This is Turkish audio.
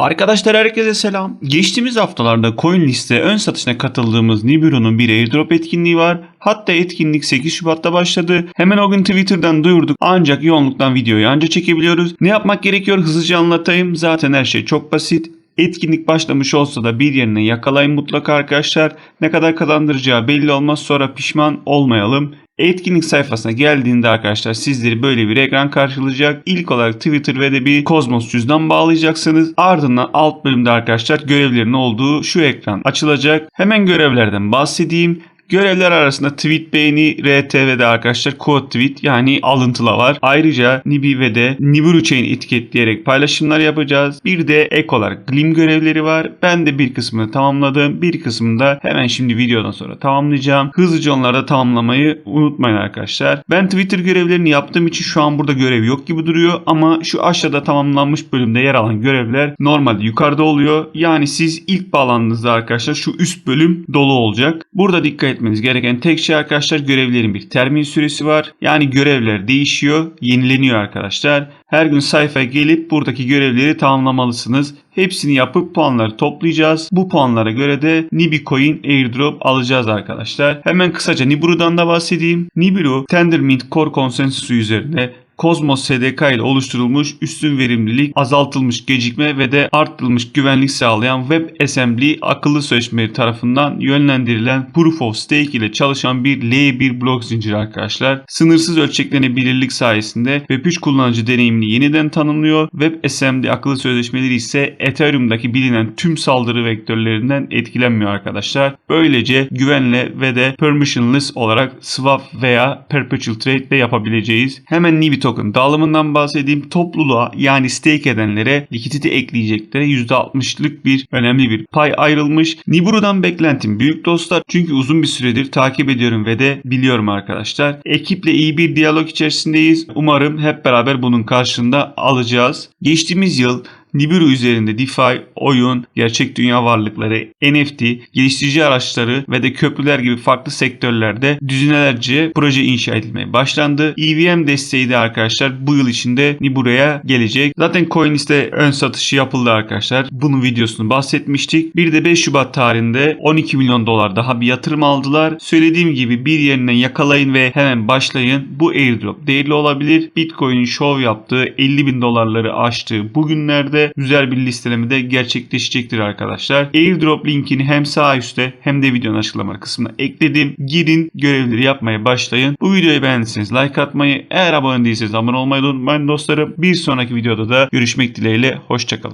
Arkadaşlar herkese selam. Geçtiğimiz haftalarda coin liste ön satışına katıldığımız Nibiru'nun bir airdrop etkinliği var. Hatta etkinlik 8 Şubat'ta başladı. Hemen o gün Twitter'dan duyurduk. Ancak yoğunluktan videoyu anca çekebiliyoruz. Ne yapmak gerekiyor hızlıca anlatayım. Zaten her şey çok basit. Etkinlik başlamış olsa da bir yerine yakalayın mutlaka arkadaşlar. Ne kadar kazandıracağı belli olmaz sonra pişman olmayalım. Etkinlik sayfasına geldiğinde arkadaşlar sizleri böyle bir ekran karşılayacak. İlk olarak Twitter ve de bir Cosmos cüzdan bağlayacaksınız. Ardından alt bölümde arkadaşlar görevlerin olduğu şu ekran açılacak. Hemen görevlerden bahsedeyim. Görevler arasında tweet beğeni, RT ve de arkadaşlar quote tweet yani alıntıla var. Ayrıca Nibi ve de Nibiru Chain etiketleyerek paylaşımlar yapacağız. Bir de ek olarak Glim görevleri var. Ben de bir kısmını tamamladım. Bir kısmını da hemen şimdi videodan sonra tamamlayacağım. Hızlıca onları da tamamlamayı unutmayın arkadaşlar. Ben Twitter görevlerini yaptığım için şu an burada görev yok gibi duruyor ama şu aşağıda tamamlanmış bölümde yer alan görevler normalde yukarıda oluyor. Yani siz ilk bağlandığınızda arkadaşlar şu üst bölüm dolu olacak. Burada dikkat etmeniz gereken tek şey arkadaşlar görevlerin bir termin süresi var. Yani görevler değişiyor, yenileniyor arkadaşlar. Her gün sayfaya gelip buradaki görevleri tamamlamalısınız. Hepsini yapıp puanları toplayacağız. Bu puanlara göre de Nibi Coin Airdrop alacağız arkadaşlar. Hemen kısaca Nibiru'dan da bahsedeyim. Nibiru Tendermint Core konsensusu üzerine Cosmos SDK ile oluşturulmuş üstün verimlilik, azaltılmış gecikme ve de arttırılmış güvenlik sağlayan WebAssembly akıllı sözleşmeleri tarafından yönlendirilen Proof of Stake ile çalışan bir L1 blok zinciri arkadaşlar. Sınırsız ölçeklenebilirlik sayesinde Web3 kullanıcı deneyimini yeniden tanımlıyor. WebAssembly akıllı sözleşmeleri ise Ethereum'daki bilinen tüm saldırı vektörlerinden etkilenmiyor arkadaşlar. Böylece güvenle ve de permissionless olarak swap veya perpetual trade de yapabileceğiz. Hemen Nibi token dağılımından bahsedeyim. Topluluğa yani stake edenlere likidite ekleyeceklere %60'lık bir önemli bir pay ayrılmış. Nibiru'dan beklentim büyük dostlar. Çünkü uzun bir süredir takip ediyorum ve de biliyorum arkadaşlar. Ekiple iyi bir diyalog içerisindeyiz. Umarım hep beraber bunun karşılığında alacağız. Geçtiğimiz yıl Nibiru üzerinde DeFi, oyun, gerçek dünya varlıkları, NFT, geliştirici araçları ve de köprüler gibi farklı sektörlerde düzinelerce proje inşa edilmeye başlandı. EVM desteği de arkadaşlar bu yıl içinde Nibiru'ya gelecek. Zaten CoinList'te ön satışı yapıldı arkadaşlar. Bunun videosunu bahsetmiştik. Bir de 5 Şubat tarihinde 12 milyon dolar daha bir yatırım aldılar. Söylediğim gibi bir yerinden yakalayın ve hemen başlayın. Bu airdrop değerli olabilir. Bitcoin'in show yaptığı 50 bin dolarları aştığı bugünlerde güzel bir listeleme de gerçekleşecektir arkadaşlar. Airdrop linkini hem sağ üstte hem de videonun açıklama kısmına ekledim. Girin görevleri yapmaya başlayın. Bu videoyu beğendiyseniz like atmayı, eğer abone değilseniz abone olmayı unutmayın dostlarım. Bir sonraki videoda da görüşmek dileğiyle. Hoşçakalın.